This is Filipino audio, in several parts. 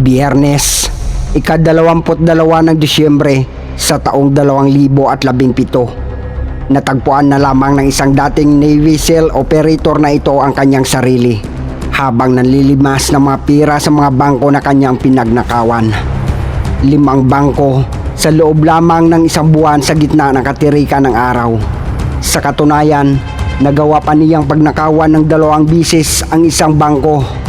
Biyernes, ikadalawamput dalawa ng Disyembre sa taong 2017. Natagpuan na lamang ng isang dating Navy SEAL operator na ito ang kanyang sarili habang nanlilimas ng mga pira sa mga bangko na kanyang pinagnakawan. Limang bangko sa loob lamang ng isang buwan sa gitna ng katirikan ng araw. Sa katunayan, nagawa pa niyang pagnakawan ng dalawang bisis ang isang bangko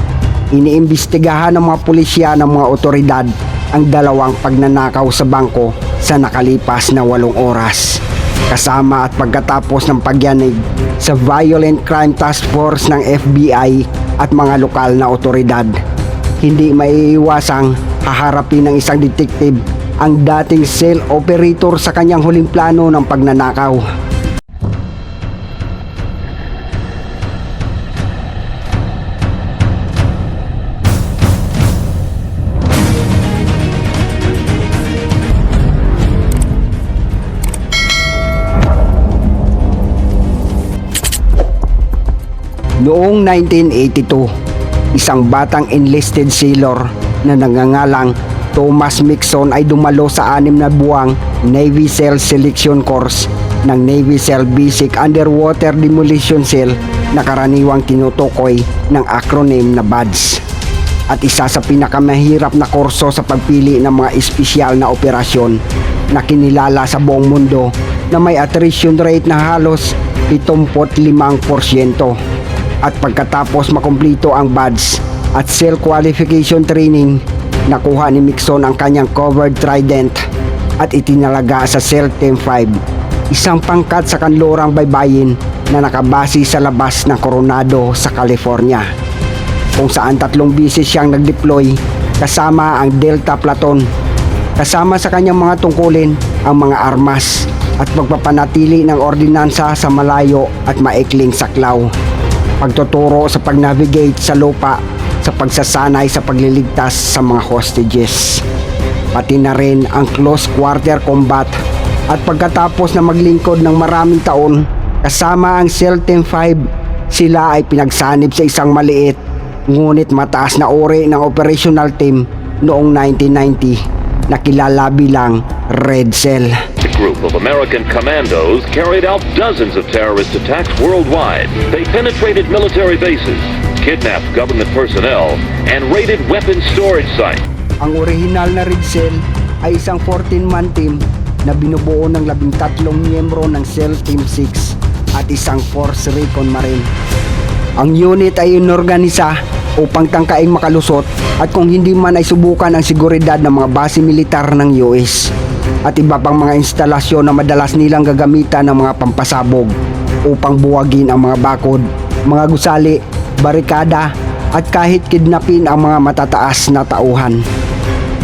Iniimbestigahan ng mga pulisya ng mga otoridad ang dalawang pagnanakaw sa bangko sa nakalipas na walong oras. Kasama at pagkatapos ng pagyanig sa Violent Crime Task Force ng FBI at mga lokal na otoridad. Hindi maiiwasang haharapin ng isang detective ang dating sale operator sa kanyang huling plano ng pagnanakaw. Noong 1982, isang batang enlisted sailor na nangangalang Thomas Mixon ay dumalo sa anim na buwang Navy SEAL Selection Course ng Navy SEAL Basic Underwater Demolition Cell na karaniwang tinutukoy ng acronym na BADS. At isa sa pinakamahirap na kurso sa pagpili ng mga espesyal na operasyon na kinilala sa buong mundo na may attrition rate na halos 75% at pagkatapos makumplito ang BADS at SEAL qualification training, nakuha ni Mixon ang kanyang covered trident at itinalaga sa SEAL Team 5, isang pangkat sa kanlurang baybayin na nakabase sa labas ng Coronado sa California, kung saan tatlong bisis siyang nag-deploy kasama ang Delta Platon, kasama sa kanyang mga tungkulin ang mga armas at pagpapanatili ng ordinansa sa malayo at maikling saklaw pagtuturo sa pag-navigate sa lupa sa pagsasanay sa pagliligtas sa mga hostages. Pati na rin ang close quarter combat at pagkatapos na maglingkod ng maraming taon kasama ang SEAL Team 5, sila ay pinagsanib sa isang maliit ngunit mataas na uri ng operational team noong 1990 na kilala bilang Red Cell. Group of American commandos carried out dozens of terrorist attacks worldwide. They penetrated military bases, kidnapped government personnel, and raided weapons storage sites. Ang orihinal na Red Cell ay isang 14-man team na binubuo ng 13 miyembro ng Cell Team 6 at isang Force Recon Marine. Ang unit ay inorganisa upang tangkaing makalusot at kung hindi man ay subukan ang seguridad ng mga base militar ng US at iba pang mga instalasyon na madalas nilang gagamitan ng mga pampasabog upang buwagin ang mga bakod, mga gusali, barikada at kahit kidnapin ang mga matataas na tauhan.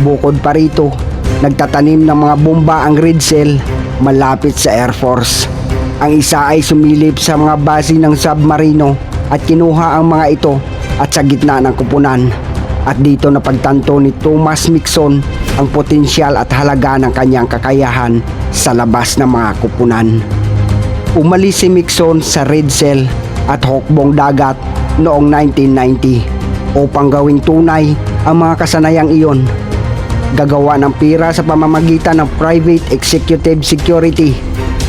Bukod pa rito, nagtatanim ng mga bomba ang Red Cell malapit sa Air Force. Ang isa ay sumilip sa mga base ng submarino at kinuha ang mga ito at sa gitna ng kupunan. At dito napagtanto ni Thomas Mixon ang potensyal at halaga ng kanyang kakayahan sa labas ng mga kupunan. Umalis si Mixon sa Red Cell at hukbong dagat noong 1990 upang gawing tunay ang mga kasanayang iyon. Gagawa ng pira sa pamamagitan ng private executive security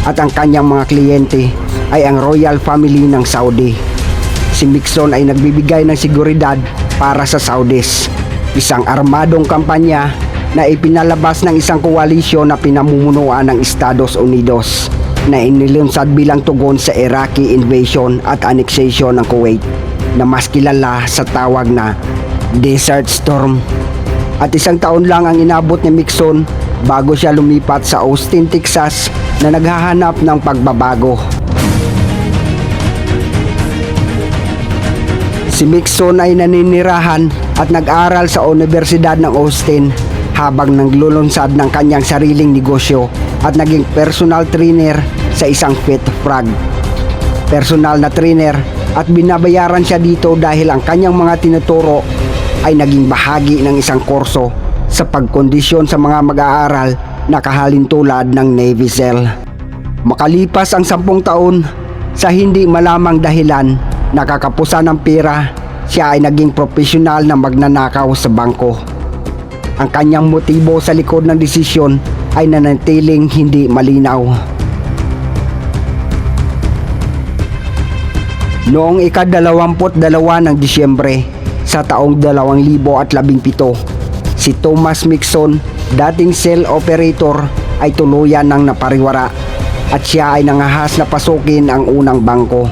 at ang kanyang mga kliyente ay ang royal family ng Saudi. Si Mixon ay nagbibigay ng seguridad para sa Saudis, isang armadong kampanya na ipinalabas ng isang koalisyon na pinamumunuan ng Estados Unidos na inilunsad bilang tugon sa Iraqi invasion at annexation ng Kuwait na mas kilala sa tawag na Desert Storm. At isang taon lang ang inabot ni Mixon bago siya lumipat sa Austin, Texas na naghahanap ng pagbabago. Si Mixon ay naninirahan at nag-aral sa Universidad ng Austin habang naglulunsad ng kanyang sariling negosyo at naging personal trainer sa isang fit frog. Personal na trainer at binabayaran siya dito dahil ang kanyang mga tinuturo ay naging bahagi ng isang kurso sa pagkondisyon sa mga mag-aaral na kahalintulad ng Navy SEAL. Makalipas ang sampung taon, sa hindi malamang dahilan, nakakapusan ng pera, siya ay naging profesional na magnanakaw sa bangko. Ang kanyang motibo sa likod ng desisyon ay nanatiling hindi malinaw. Noong ikadalawamput dalawa ng Disyembre sa taong 2017, si Thomas Mixon, dating cell operator, ay tuluyan ng napariwara at siya ay nangahas na pasukin ang unang bangko.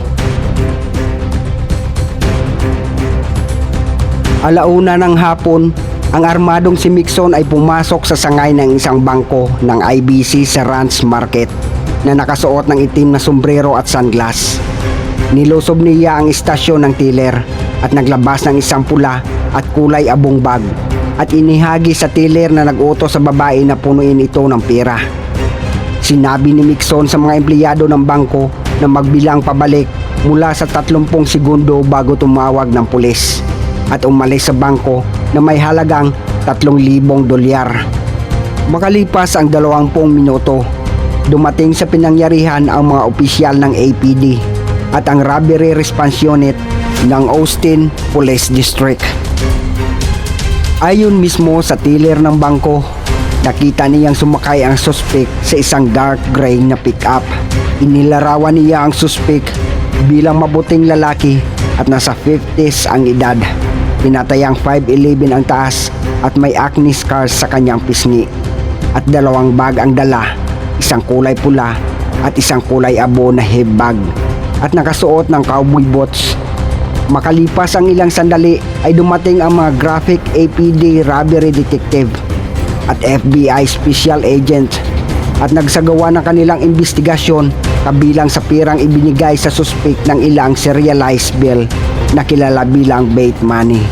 Alauna ng hapon, ang armadong si Mixon ay pumasok sa sangay ng isang bangko ng IBC sa Ranch Market na nakasuot ng itim na sombrero at sunglass. Nilusob niya ang istasyon ng tiller at naglabas ng isang pula at kulay abong bag at inihagi sa tiller na nag-utos sa babae na punuin ito ng pera. Sinabi ni Mixon sa mga empleyado ng bangko na magbilang pabalik mula sa 30 segundo bago tumawag ng pulis at umalis sa bangko na may halagang 3,000 dolyar. Makalipas ang 20 minuto, dumating sa pinangyarihan ang mga opisyal ng APD at ang robbery response unit ng Austin Police District. Ayon mismo sa tiller ng bangko, nakita niyang sumakay ang suspect sa isang dark gray na pickup. Inilarawan niya ang suspect bilang mabuting lalaki at nasa 50s ang edad. Tinatayang 5'11 ang taas at may acne scars sa kanyang pisngi. At dalawang bag ang dala, isang kulay pula at isang kulay abo na head bag. At nakasuot ng cowboy boots Makalipas ang ilang sandali ay dumating ang mga graphic APD robbery detective at FBI special agent at nagsagawa ng kanilang investigasyon kabilang sa pirang ibinigay sa suspect ng ilang serialized bill na kilala bilang bait money.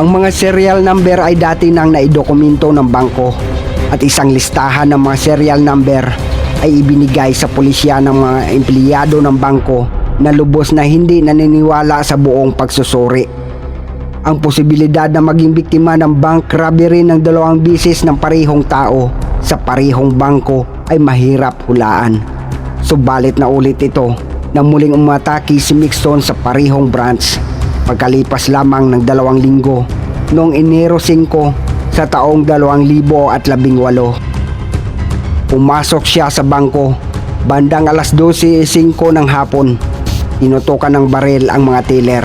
Ang mga serial number ay dati nang naidokumento ng bangko at isang listahan ng mga serial number ay ibinigay sa pulisya ng mga empleyado ng bangko na lubos na hindi naniniwala sa buong pagsusuri. Ang posibilidad na maging biktima ng bank robbery ng dalawang bisis ng parehong tao sa parehong bangko ay mahirap hulaan. Subalit na ulit ito na muling umataki si Mixon sa parehong branch pagkalipas lamang ng dalawang linggo noong Enero 5 sa taong 2018. Pumasok siya sa bangko bandang alas 12.05 ng hapon. Tinutukan ng baril ang mga tiller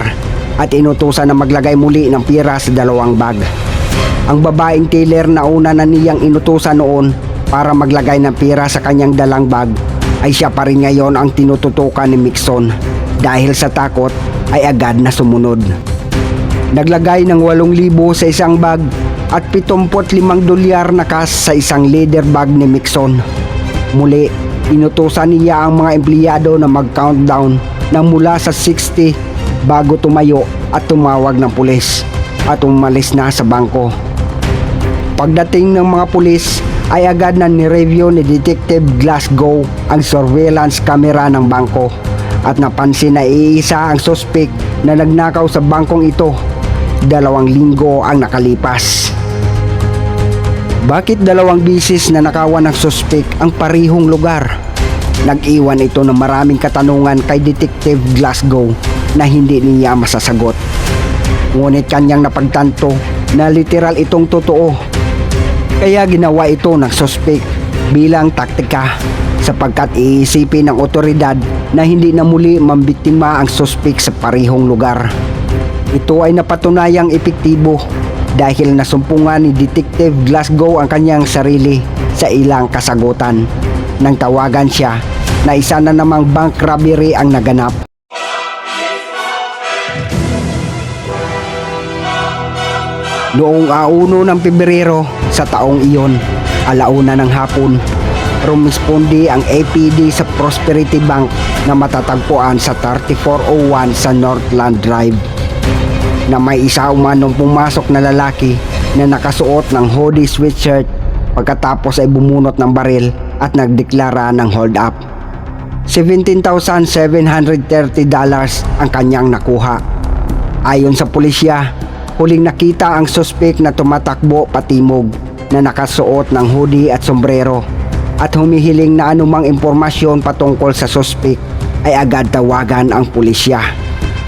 at inutusan na maglagay muli ng pira sa dalawang bag. Ang babaeng tiller na una na niyang inutusan noon para maglagay ng pira sa kanyang dalang bag ay siya pa rin ngayon ang tinututukan ni Mixon dahil sa takot ay agad na sumunod. Naglagay ng 8,000 sa isang bag at 75 dolyar na cash sa isang leather bag ni Mixon. Muli, inutusan niya ang mga empleyado na mag-countdown ng mula sa 60 bago tumayo at tumawag ng pulis at umalis na sa bangko. Pagdating ng mga pulis ay agad na nireview ni Detective Glasgow ang surveillance camera ng bangko at napansin na iisa ang suspect na nagnakaw sa bangkong ito. Dalawang linggo ang nakalipas. Bakit dalawang bisis na nakawan ng suspect ang parihong lugar? Nag-iwan ito ng maraming katanungan kay Detective Glasgow na hindi niya masasagot. Ngunit kanyang napagtanto na literal itong totoo. Kaya ginawa ito ng suspect bilang taktika sapagkat iisipin ng otoridad na hindi na muli mambiktima ang suspect sa parihong lugar. Ito ay napatunayang epektibo dahil nasumpungan ni Detective Glasgow ang kanyang sarili sa ilang kasagutan nang tawagan siya na isa na namang bank robbery ang naganap. Noong auno ng Pebrero sa taong iyon, alauna ng hapon, rumispondi ang APD sa Prosperity Bank na matatagpuan sa 3401 sa Northland Drive na may isa umanong pumasok na lalaki na nakasuot ng hoodie sweatshirt pagkatapos ay bumunot ng baril at nagdeklara ng hold up. $17,730 ang kanyang nakuha. Ayon sa pulisya, huling nakita ang suspect na tumatakbo patimog na nakasuot ng hoodie at sombrero at humihiling na anumang impormasyon patungkol sa suspect ay agad tawagan ang pulisya.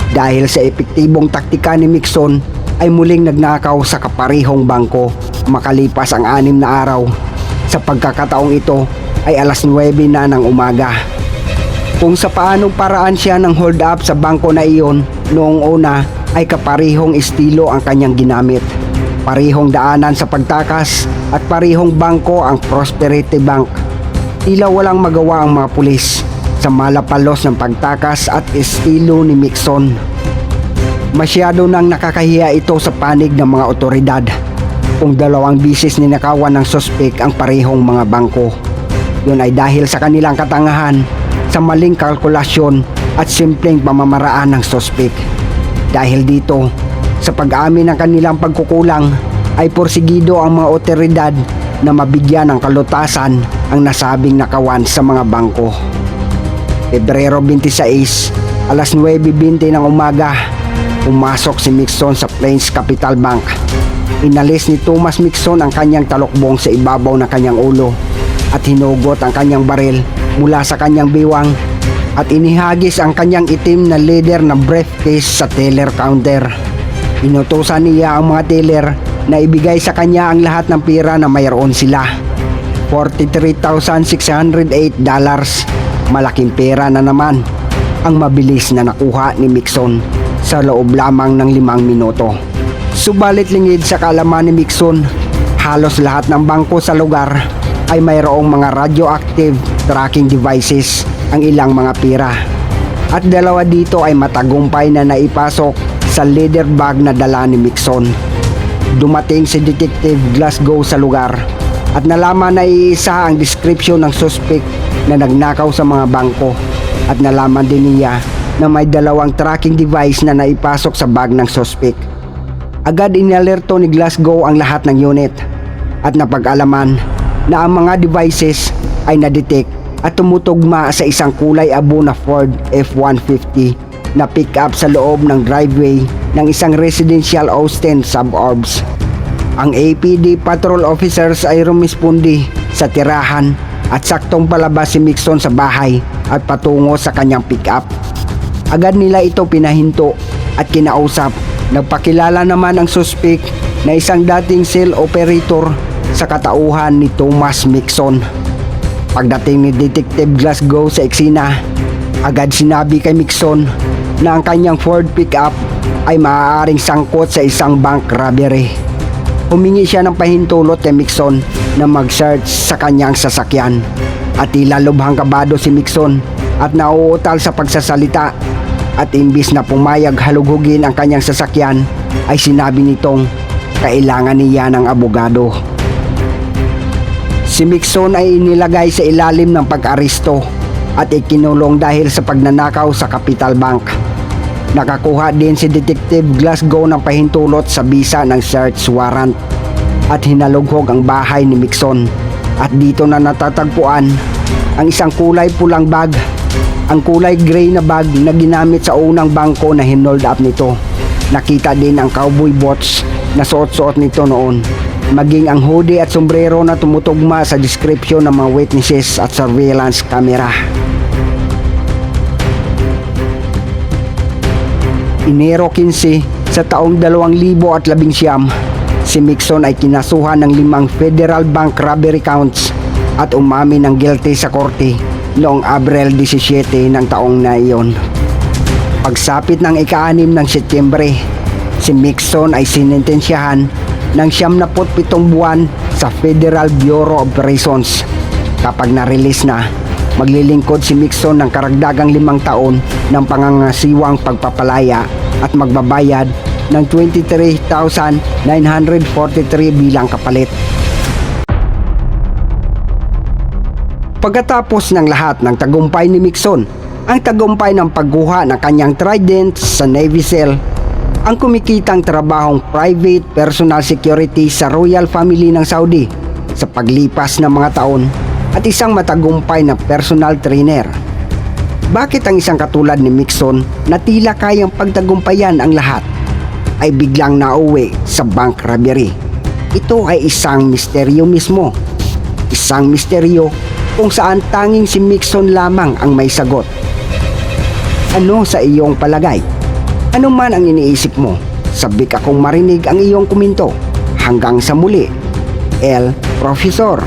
Dahil sa epektibong taktika ni Mixon, ay muling nagnakaw sa kaparihong bangko makalipas ang anim na araw. Sa pagkakataong ito ay alas 9 na ng umaga. Kung sa paanong paraan siya ng hold up sa bangko na iyon noong una ay kaparihong estilo ang kanyang ginamit. Parihong daanan sa pagtakas at parihong bangko ang Prosperity Bank. Tila walang magawa ang mga pulis sa malapalos ng pagtakas at estilo ni Mixon. Masyado nang nakakahiya ito sa panig ng mga otoridad kung dalawang bisis ninakawan ng sospek ang parehong mga bangko. Yun ay dahil sa kanilang katangahan sa maling kalkulasyon at simpleng pamamaraan ng sospek. Dahil dito, sa pag-amin ng kanilang pagkukulang ay porsigido ang mga otoridad na mabigyan ng kalutasan ang nasabing nakawan sa mga bangko. Pebrero 26, alas 9.20 ng umaga, pumasok si Mixon sa Plains Capital Bank. Inalis ni Thomas Mixon ang kanyang talokbong sa ibabaw ng kanyang ulo at hinugot ang kanyang baril mula sa kanyang biwang at inihagis ang kanyang itim na leather na briefcase sa teller counter. Inutusan niya ang mga teller na ibigay sa kanya ang lahat ng pera na mayroon sila. $43,608 dollars. Malaking pera na naman ang mabilis na nakuha ni Mixon sa loob lamang ng limang minuto. Subalit lingid sa kalaman ni Mixon, halos lahat ng bangko sa lugar ay mayroong mga radioactive tracking devices ang ilang mga pira. At dalawa dito ay matagumpay na naipasok sa leather bag na dala ni Mixon. Dumating si Detective Glasgow sa lugar at nalaman na iisa ang description ng suspect na nagnakaw sa mga bangko at nalaman din niya na may dalawang tracking device na naipasok sa bag ng suspect. Agad inalerto ni Glasgow ang lahat ng unit at napag-alaman na ang mga devices ay nadetect at tumutugma sa isang kulay abo na Ford F-150 na pick-up sa loob ng driveway ng isang residential Austin suburbs. Ang APD patrol officers ay rumispondi sa tirahan at saktong palabas si Mixon sa bahay at patungo sa kanyang pick-up. Agad nila ito pinahinto at kinausap. Nagpakilala naman ang suspect na isang dating cell operator sa katauhan ni Thomas Mixon. Pagdating ni Detective Glasgow sa eksena, agad sinabi kay Mixon na ang kanyang Ford pickup ay maaaring sangkot sa isang bank robbery. Humingi siya ng pahintulot kay Mixon na mag-search sa kanyang sasakyan. At tila lubhang kabado si Mixon at nauutal sa pagsasalita at imbis na pumayag halughugin ang kanyang sasakyan ay sinabi nitong kailangan niya ng abogado. Si Mixon ay inilagay sa ilalim ng pag-aristo at ikinulong dahil sa pagnanakaw sa Capital Bank. Nakakuha din si Detective Glasgow ng pahintulot sa bisa ng search warrant at hinalughog ang bahay ni Mixon at dito na natatagpuan ang isang kulay pulang bag ang kulay gray na bag na ginamit sa unang bangko na hinold up nito. Nakita din ang cowboy boots na suot-suot nito noon. Maging ang hoodie at sombrero na tumutugma sa description ng mga witnesses at surveillance camera. Enero 15 sa taong 2019, si Mixon ay kinasuhan ng limang federal bank robbery counts at umamin ng guilty sa korte noong Abril 17 ng taong na iyon. Pagsapit ng ika-anim ng Setyembre, si Mixon ay sinintensyahan ng siyam na pitong buwan sa Federal Bureau of Prisons. Kapag na-release na, maglilingkod si Mixon ng karagdagang limang taon ng pangangasiwang pagpapalaya at magbabayad ng 23,943 bilang kapalit. Pagkatapos ng lahat ng tagumpay ni Mixon, ang tagumpay ng pagguha ng kanyang trident sa Navy SEAL, ang kumikitang trabahong private personal security sa royal family ng Saudi sa paglipas ng mga taon at isang matagumpay na personal trainer. Bakit ang isang katulad ni Mixon na tila kayang pagtagumpayan ang lahat ay biglang nauwi sa bank robbery? Ito ay isang misteryo mismo. Isang misteryo kung saan tanging si Mixon lamang ang may sagot. Ano sa iyong palagay? Ano man ang iniisip mo? Sabik akong marinig ang iyong kuminto. Hanggang sa muli, El Profesor.